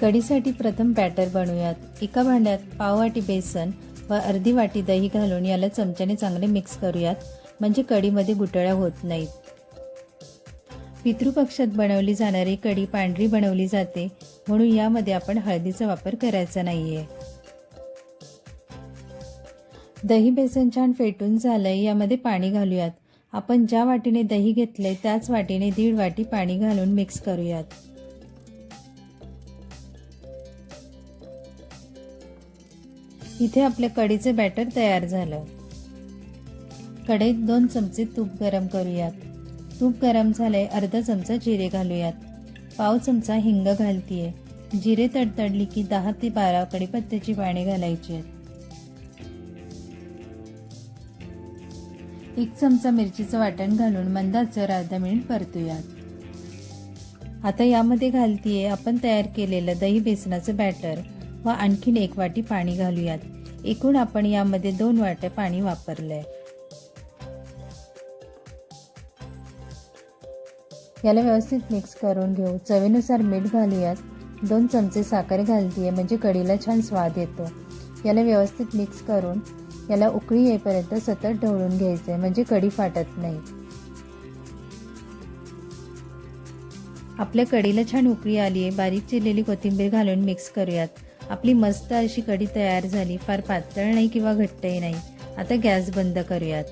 कढीसाठी प्रथम बॅटर बनवूयात. एका भांड्यात पाववाटी बेसन व अर्धी वाटी दही घालून याला चमच्याने चांगले मिक्स करूयात. म्हणजे कढीमध्ये गुटळ्या होत नाहीत. पितृपक्षात बनवली जाणारी कढी पांढरी बनवली जाते. म्हणून यामध्ये आपण हळदीचा वापर करायचा नाहीये. दही बेसन छान फेटून झालंय. यामध्ये पाणी घालूयात. आपण ज्या वाटीने दही घेतलंय त्याच वाटीने दीड वाटी पाणी घालून मिक्स करूयात. इथे आपल्या कढीचे बॅटर तयार झालं. कढईत दोन चमचे तूप गरम करूयात. तूप गरम झाले अर्धा चमचा जिरे घालूयात. पाव चमचा हिंग घालतीये. जिरे तडतडली की दहा ते बारा कडीपत्त्याची पाने घालायची आहेत. एक चमचा मिरचीचं वाटण घालून मंदाचं अर्धा मिनिट परतूयात. आता यामध्ये घालतीये आपण तयार केलेलं दही बेसनाचं बॅटर व आणखीन एक वाटी पाणी घालूयात. एकूण आपण यामध्ये दोन वाट्या पाणी वापरलंय. याला व्यवस्थित मिक्स करून घेऊ. चवीनुसार मीठ घालूयात. दोन चमचे साखर घालतीये म्हणजे कढीला छान स्वाद येतो. याला व्यवस्थित मिक्स करून याला उकळी येईपर्यंत सतत ढवळून घ्यायचे म्हणजे कढी फाटत नाही. आपल्या कढीला छान उकळी आली आहे बारीक चिरलेली कोथिंबीर घालून मिक्स करूयात. आपली मस्त अशी कढी तयार झाली फार पातळ नाही किंवा घट्टही नाही. आता गॅस बंद करूयात.